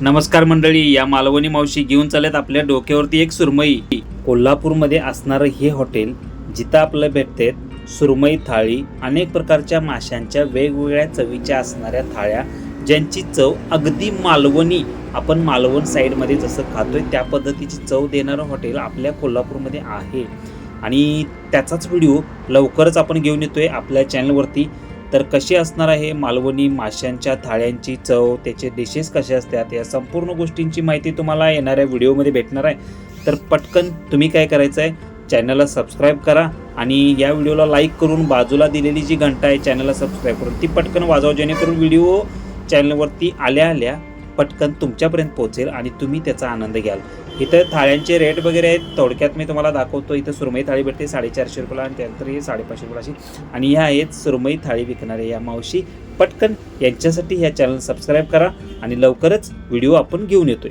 नमस्कार मंडळी या मालवणी मावशी घेऊन चालत आपल्या डोक्यावरती एक सुरमई. कोल्हापूरमध्ये असणारं हे हॉटेल जिथं आपलं भेटते सुरमई थाळी अनेक प्रकारच्या माशांच्या वेगवेगळ्या चवीच्या असणाऱ्या थाळ्या ज्यांची चव अगदी मालवणी. आपण मालवण साईडमध्ये जसं खातोय त्या पद्धतीची चव देणारं हॉटेल आपल्या कोल्हापूरमध्ये आहे. आणि त्याचाच व्हिडिओ लवकरच आपण घेऊन येतोय आपल्या चॅनलवरती. तर कशी असणार आहे? मालवणी माशांच्या थाळ्यांची चव त्याचे डिशेस कसे असतात? या संपूर्ण गोष्टींची माहिती तुम्हाला येणाऱ्या व्हिडिओमध्ये भेटणार आहे. तर पटकन तुम्ही काय करायचं आहे चॅनलला सबस्क्राईब करा आणि या व्हिडिओला लाईक करून बाजूला दिलेली जी घंटा आहे चॅनलला सबस्क्राईब करून ती पटकन वाजवा जेणेकरून व्हिडिओ चॅनलवरती आल्या आल्या पटकन तुमच्यापर्यंत पोहोचेल आणि तुम्ही त्याचा आनंद घ्याल. इथं थाळ्यांचे रेट वगैरे आहेत. थोडक्यात मी तुम्हाला दाखवतो. इथं सुरमई थाळी भेटते साडेचारशे रुपयाला आणि त्यानंतर हे साडेपाचशे रुपयाला अशी. आणि ह्या आहेत सुरमई थाळी विकणारे या मावशी. पटकन यांच्यासाठी ह्या चॅनल सबस्क्राईब करा आणि लवकरच व्हिडिओ आपण घेऊन येतोय.